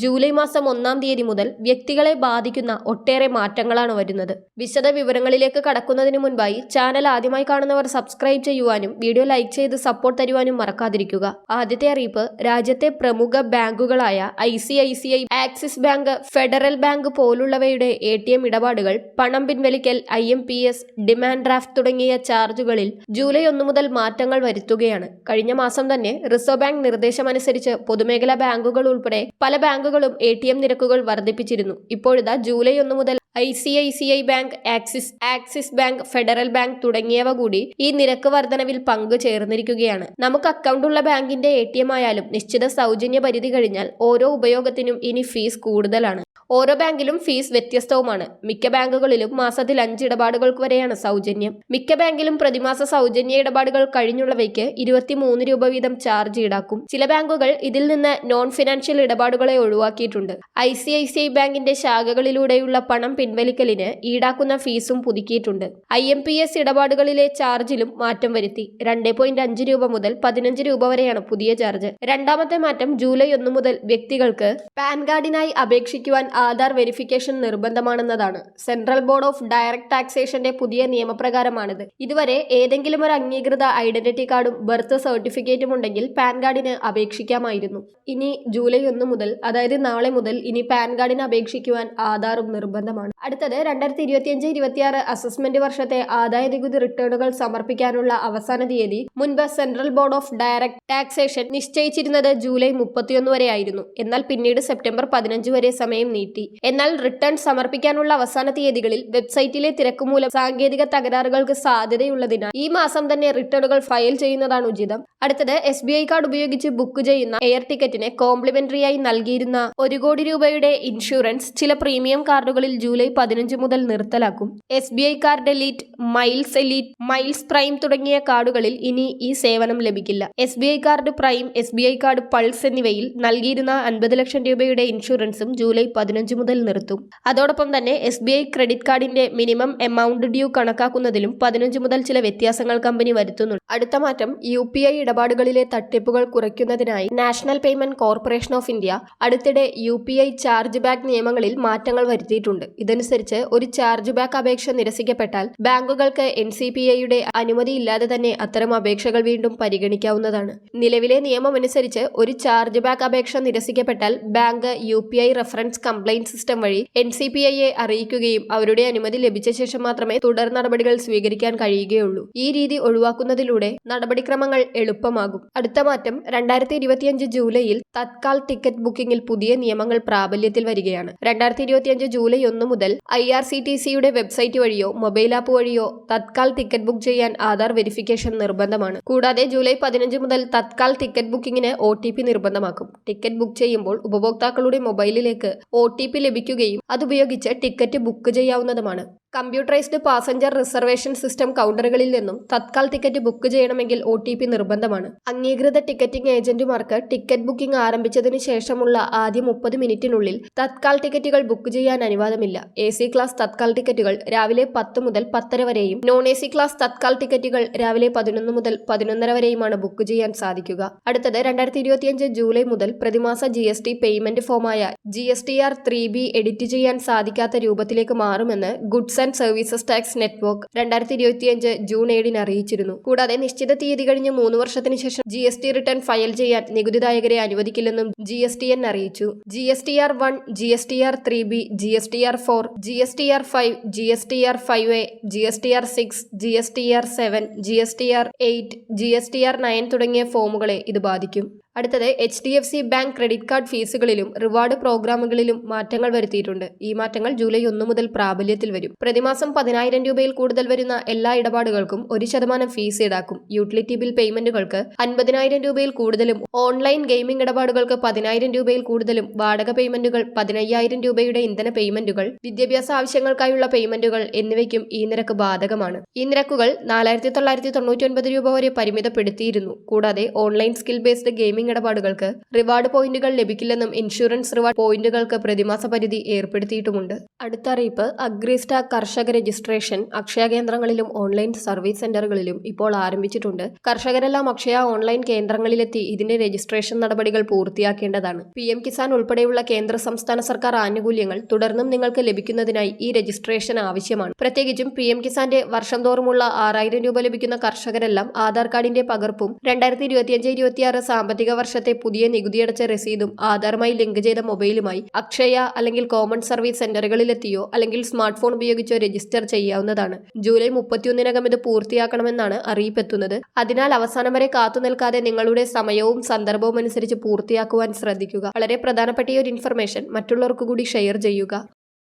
July മാസം ഒന്നാം തീയതി മുതൽ വ്യക്തികളെ ബാധിക്കുന്ന ഒട്ടേറെ മാറ്റങ്ങളാണ് വരുന്നത്. വിശദ വിവരങ്ങളിലേക്ക് കടക്കുന്നതിന് മുൻപായി ചാനൽ ആദ്യമായി കാണുന്നവർ സബ്സ്ക്രൈബ് ചെയ്യുവാനും വീഡിയോ ലൈക്ക് ചെയ്ത് സപ്പോർട്ട് തരുവാനും മറക്കാതിരിക്കുക. ആദ്യത്തെ അറിയിപ്പ് രാജ്യത്തെ പ്രമുഖ ബാങ്കുകളായ I C I C I Axis bank Federal bank പോലുള്ളവയുടെ A T M ഇടപാടുകൾ പണം പിൻവലിക്കൽ I M P S demand draft തുടങ്ങിയ ചാർജുകളിൽ ജൂലൈ ഒന്ന് മുതൽ മാറ്റങ്ങൾ വരുത്തുകയാണ്. കഴിഞ്ഞ മാസം തന്നെ റിസർവ് ബാങ്ക് നിർദ്ദേശമനുസരിച്ച് പൊതുമേഖലാ ബാങ്കുകൾ ഉൾപ്പെടെ പല ബാങ്കുകളും എ ടി എം നിരക്കുകൾ വർദ്ധിപ്പിച്ചിരുന്നു. ഇപ്പോഴിതാ ജൂലൈ ഒന്ന് മുതൽ I C I C I bank Axis Axis bank Federal bank തുടങ്ങിയവ കൂടി ഈ നിരക്ക് വർധനവിൽ പങ്കു ചേർന്നിരിക്കുകയാണ്. നമുക്ക് അക്കൗണ്ടുള്ള ബാങ്കിന്റെ എ ടി എം ആയാലും നിശ്ചിത സൗജന്യ പരിധി കഴിഞ്ഞാൽ ഓരോ ഉപയോഗത്തിനും ഇനി ഫീസ് കൂടുതലാണ്. ഓരോ ബാങ്കിലും ഫീസ് വ്യത്യസ്തവുമാണ്. മിക്ക ബാങ്കുകളിലും മാസത്തിൽ അഞ്ച് ഇടപാടുകൾക്ക് വരെയാണ് സൗജന്യം. മിക്ക ബാങ്കിലും പ്രതിമാസ സൗജന്യ ഇടപാടുകൾ കഴിഞ്ഞുള്ളവയ്ക്ക് ഇരുപത്തിമൂന്ന് രൂപ വീതം ചാർജ് ഈടാക്കും. ചില ബാങ്കുകൾ ഇതിൽ നിന്ന് നോൺ ഫിനാൻഷ്യൽ ഇടപാടുകളെ ഒഴിവാക്കിയിട്ടുണ്ട്. I C I C I ബാങ്കിന്റെ ശാഖകളിലൂടെയുള്ള പണം പിൻവലിക്കലിന് ഈടാക്കുന്ന ഫീസും പുതുക്കിയിട്ടുണ്ട്. ഐ എം പി എസ് ഇടപാടുകളിലെ ചാർജിലും മാറ്റം വരുത്തി. രണ്ട് പോയിന്റ് അഞ്ച് രൂപ മുതൽ പതിനഞ്ച് രൂപ വരെയാണ് പുതിയ ചാർജ്. രണ്ടാമത്തെ മാറ്റം ജൂലൈ ഒന്ന് മുതൽ വ്യക്തികൾക്ക് പാൻ കാർഡിനായി അപേക്ഷിക്കുവാൻ ആധാർ വെരിഫിക്കേഷൻ നിർബന്ധമാണെന്നതാണ്. സെൻട്രൽ ബോർഡ് ഓഫ് ഡയറക്ട് ടാക്സേഷന്റെ പുതിയ നിയമപ്രകാരമാണിത്. ഇതുവരെ ഏതെങ്കിലും ഒരു അംഗീകൃത ഐഡന്റിറ്റി കാർഡും ബർത്ത് സർട്ടിഫിക്കറ്റും ഉണ്ടെങ്കിൽ പാൻ കാർഡിന് അപേക്ഷിക്കാമായിരുന്നു. ഇനി ജൂലൈ ഒന്ന് മുതൽ അതായത് നാളെ മുതൽ ഇനി പാൻ കാർഡിന് അപേക്ഷിക്കുവാൻ ആധാറും നിർബന്ധമാണ്. അടുത്തത് രണ്ടായിരത്തി ഇരുപത്തിയഞ്ച് ഇരുപത്തിയാറ് അസസ്മെന്റ് വർഷത്തെ ആദായ നികുതി റിട്ടേണുകൾ സമർപ്പിക്കാനുള്ള അവസാന തീയതി. മുൻപ് central board of direct taxation നിശ്ചയിച്ചിരുന്നത് July മുപ്പത്തിയൊന്ന് വരെയായിരുന്നു. എന്നാൽ പിന്നീട് സെപ്റ്റംബർ പതിനഞ്ച് വരെ സമയം നീട്ടി. എന്നാൽ റിട്ടേൺ സമർപ്പിക്കാനുള്ള അവസാന തീയതികളിൽ വെബ്സൈറ്റിലെ തിരക്ക് മൂലം സാങ്കേതിക തകരാറുകൾക്ക് സാധ്യതയുള്ളതിനാൽ ഈ മാസം തന്നെ റിട്ടേണുകൾ ഫയൽ ചെയ്യുന്നതാണ് ഉചിതം. അടുത്തത് എസ് ബി ഐ കാർഡ് ഉപയോഗിച്ച് ബുക്ക് ചെയ്യുന്ന എയർ ടിക്കറ്റിന് കോംപ്ലിമെന്ററിയായി നൽകിയിരുന്ന ഒരു കോടി രൂപയുടെ ഇൻഷുറൻസ് ചില പ്രീമിയം കാർഡുകളിൽ ജൂലൈ പതിനഞ്ച് മുതൽ നിർത്തലാക്കും. S B I card elite miles elite miles prime തുടങ്ങിയ കാർഡുകളിൽ ഇനി ഈ സേവനം ലഭിക്കില്ല. S B I card prime S B I card pulse എന്നിവയിൽ നൽകിയിരുന്ന അൻപത് ലക്ഷം രൂപയുടെ ഇൻഷുറൻസും ജൂലൈ പതിനഞ്ച് മുതൽ നിർത്തും. അതോടൊപ്പം തന്നെ എസ് ബി ഐ ക്രെഡിറ്റ് കാർഡിന്റെ മിനിമം എമൗണ്ട് ഡ്യൂ കണക്കാക്കുന്നതിലും പതിനഞ്ച് മുതൽ ചില വ്യത്യാസങ്ങൾ കമ്പനി വരുത്തുന്നുണ്ട്. അടുത്ത മാറ്റം യു പി ഐ ഇടപാടുകളിലെ തട്ടിപ്പുകൾ കുറയ്ക്കുന്നതിനായി national payment corporation of India അടുത്തിടെ U P I charge back നിയമങ്ങളിൽ മാറ്റങ്ങൾ വരുത്തിയിട്ടുണ്ട്. ഇതനുസരിച്ച് ഒരു ചാർജ് ബാക്ക് അപേക്ഷ നിരസിക്കപ്പെട്ടാൽ ബാങ്കുകൾക്ക് എൻ സി പി ഐയുടെ അനുമതിയില്ലാതെ തന്നെ അത്തരം അപേക്ഷകൾ വീണ്ടും പരിഗണിക്കാവുന്നതാണ്. നിലവിലെ നിയമമനുസരിച്ച് ഒരു ചാർജ് ബാക്ക് അപേക്ഷ നിരസിക്കപ്പെട്ടാൽ bank U P I reference complaint system വഴി എൻ സി പി ഐയെ അറിയിക്കുകയും അവരുടെ അനുമതി ലഭിച്ച ശേഷം മാത്രമേ തുടർ നടപടികൾ സ്വീകരിക്കാൻ കഴിയുകയുള്ളൂ. ഈ രീതി ഒഴിവാക്കുന്നതിലൂടെ നടപടിക്രമങ്ങൾ എളുപ്പമാകും. അടുത്ത മാറ്റം രണ്ടായിരത്തി ഇരുപത്തിയഞ്ച് ജൂലൈയിൽ തത്കാൽ ടിക്കറ്റ് ബുക്കിംഗിൽ പുതിയ നിയമങ്ങൾ പ്രാബല്യത്തിൽ വരികയാണ്. രണ്ടായിരത്തി ഇരുപത്തിയഞ്ച് ജൂലൈ ഒന്ന് മുതൽ ഐ ആർ സി ടി സിയുടെ വെബ്സൈറ്റ് വഴിയോ മൊബൈൽ ആപ്പ് വഴിയോ തത്കാൽ ടിക്കറ്റ് ബുക്ക് ചെയ്യാൻ ആധാർ വെരിഫിക്കേഷൻ നിർബന്ധമാണ്. കൂടാതെ ജൂലൈ പതിനഞ്ച് മുതൽ തത്കാൽ ടിക്കറ്റ് ബുക്കിംഗിന് ഒ ടി പി നിർബന്ധമാക്കും. ടിക്കറ്റ് ബുക്ക് ചെയ്യുമ്പോൾ ഉപഭോക്താക്കളുടെ മൊബൈലിലേക്ക് ഒ ടി പി ലഭിക്കുകയും അതുപയോഗിച്ച് ടിക്കറ്റ് ബുക്ക് ചെയ്യാവുന്നതുമാണ്. കമ്പ്യൂട്ടറൈസ്ഡ് പാസഞ്ചർ റിസർവേഷൻ സിസ്റ്റം കൗണ്ടറുകളിൽ നിന്നും തത്കാൽ ടിക്കറ്റ് ബുക്ക് ചെയ്യണമെങ്കിൽ ഒ ടി പി നിർബന്ധമാണ്. അംഗീകൃത ടിക്കറ്റിംഗ് ഏജന്റുമാർക്ക് ടിക്കറ്റ് ബുക്കിംഗ് ആരംഭിച്ചതിന് ശേഷമുള്ള ആദ്യ മുപ്പത് മിനിറ്റിനുള്ളിൽ തത്കാൽ ടിക്കറ്റുകൾ ബുക്ക് ചെയ്യാൻ അനുവാദമില്ല. എ സി ക്ലാസ് തത്കാൽ ടിക്കറ്റുകൾ രാവിലെ പത്ത് മുതൽ പത്തര വരെയും non A C class Tatkal ടിക്കറ്റുകൾ രാവിലെ പതിനൊന്ന് മുതൽ പതിനൊന്നര വരെയുമാണ് ബുക്ക് ചെയ്യാൻ സാധിക്കുക. അടുത്തത് രണ്ടായിരത്തി ഇരുപത്തിയഞ്ച് ജൂലൈ മുതൽ പ്രതിമാസ G S T payment ഫോമായ G S T R three B edit ചെയ്യാൻ സാധിക്കാത്ത രൂപത്തിലേക്ക് മാറുമെന്ന് goods and services tax network രണ്ടായിരത്തി ഇരുപത്തിയഞ്ച് ജൂൺ ഏഴിന് അറിയിച്ചിരുന്നു കൂടാതെ നിശ്ചിത തീയതി കഴിഞ്ഞ് മൂന്ന് വർഷത്തിന് ശേഷം G S T return file ചെയ്യാൻ നികുതിദായകരെ അനുവദിക്കില്ലെന്നും ജി എസ് ടി എൻ അറിയിച്ചു G S T R one G S T R three B G S T R four G S T R five G S T R five A G S T R six G S T R seven G S T R eight G S T R nine തുടങ്ങിയ ഫോമുകളെ ഇത് ബാധിക്കും അടുത്തത് H D F C bank credit card ഫീസുകളിലും reward പ്രോഗ്രാമുകളിലും മാറ്റങ്ങൾ വരുത്തിയിട്ടുണ്ട്. ഈ മാറ്റങ്ങൾ ജൂലൈ ഒന്ന് മുതൽ പ്രാബല്യത്തിൽ വരും. പ്രതിമാസം പതിനായിരം രൂപയിൽ കൂടുതൽ വരുന്ന എല്ലാ ഇടപാടുകൾക്കും ഒരു ശതമാനം ഫീസ് ഈടാക്കും. യൂട്ടിലിറ്റി ബിൽ പേയ്മെന്റുകൾക്ക് അൻപതിനായിരം രൂപയിൽ കൂടുതലും ഓൺലൈൻ ഗെയിമിംഗ് ഇടപാടുകൾക്ക് പതിനായിരം രൂപയിൽ കൂടുതലും വാടക പേയ്മെന്റുകൾ പതിനയ്യായിരം രൂപയുടെ ഇന്ധന പേയ്മെന്റുകൾ വിദ്യാഭ്യാസ ആവശ്യങ്ങൾക്കായുള്ള പേയ്മെന്റുകൾ എന്നിവയ്ക്കും ഈ നിരക്ക് ബാധകമാണ്. ഈ നിരക്കുകൾ നാലായിരത്തി തൊള്ളായിരത്തി തൊണ്ണൂറ്റി ഒൻപത് രൂപ വരെ പരിമിതപ്പെടുത്തിയിരുന്നു. കൂടാതെ online skill based gaming gaming ഇടപാടുകൾക്ക് reward പോയിന്റുകൾ ലഭിക്കില്ലെന്നും ഇൻഷുറൻസ് റിവാർഡ് പോയിന്റുകൾക്ക് പ്രതിമാസ പരിധി ഏർപ്പെടുത്തിയിട്ടുമുണ്ട്. അടുത്ത അറിയിപ്പ് അഗ്രിസ്റ്റാക് കർഷക രജിസ്ട്രേഷൻ അക്ഷയ കേന്ദ്രങ്ങളിലും ഓൺലൈൻ സർവീസ് സെന്ററുകളിലും ഇപ്പോൾ ആരംഭിച്ചിട്ടുണ്ട്. കർഷകരെല്ലാം അക്ഷയ ഓൺലൈൻ കേന്ദ്രങ്ങളിലെത്തി ഇതിന്റെ രജിസ്ട്രേഷൻ നടപടികൾ പൂർത്തിയാക്കേണ്ടതാണ്. പി എം കിസാൻ ഉൾപ്പെടെയുള്ള കേന്ദ്ര സംസ്ഥാന സർക്കാർ ആനുകൂല്യങ്ങൾ തുടർന്നും നിങ്ങൾക്ക് ലഭിക്കുന്നതിനായി ഈ രജിസ്ട്രേഷൻ ആവശ്യമാണ്. പ്രത്യേകിച്ചും പി എം കിസാന്റെ വർഷം തോറുമുള്ള ആറായിരം രൂപ ലഭിക്കുന്ന കർഷകരെല്ലാം ആധാർ കാർഡിന്റെ പകർപ്പും രണ്ടായിരത്തി ഇരുപത്തിയഞ്ച് ഇരുപത്തിയാറ് സാമ്പത്തിക വർഷത്തെ പുതിയ നികുതിയടച്ച രസീതും ആധാറുമായി ലിങ്ക് ചെയ്ത മൊബൈലുമായി അക്ഷയ അല്ലെങ്കിൽ കോമൺ സർവീസ് സെന്ററുകളിലെത്തിയോ അല്ലെങ്കിൽ സ്മാർട്ട് ഫോൺ ഉപയോഗിച്ചോ രജിസ്റ്റർ ചെയ്യാവുന്നതാണ്. ജൂലൈ മുപ്പത്തിയൊന്നിനകം ഇത് പൂർത്തിയാക്കണമെന്നാണ് അറിയിപ്പെത്തുന്നത്. അതിനാൽ അവസാനം വരെ കാത്തു നിൽക്കാതെ നിങ്ങളുടെ സമയവും സന്ദർഭവും അനുസരിച്ച് പൂർത്തിയാക്കുവാൻ ശ്രദ്ധിക്കുക. വളരെ പ്രധാനപ്പെട്ട ഈ ഒരു ഇൻഫർമേഷൻ മറ്റുള്ളവർക്ക് കൂടി ഷെയർ ചെയ്യുക.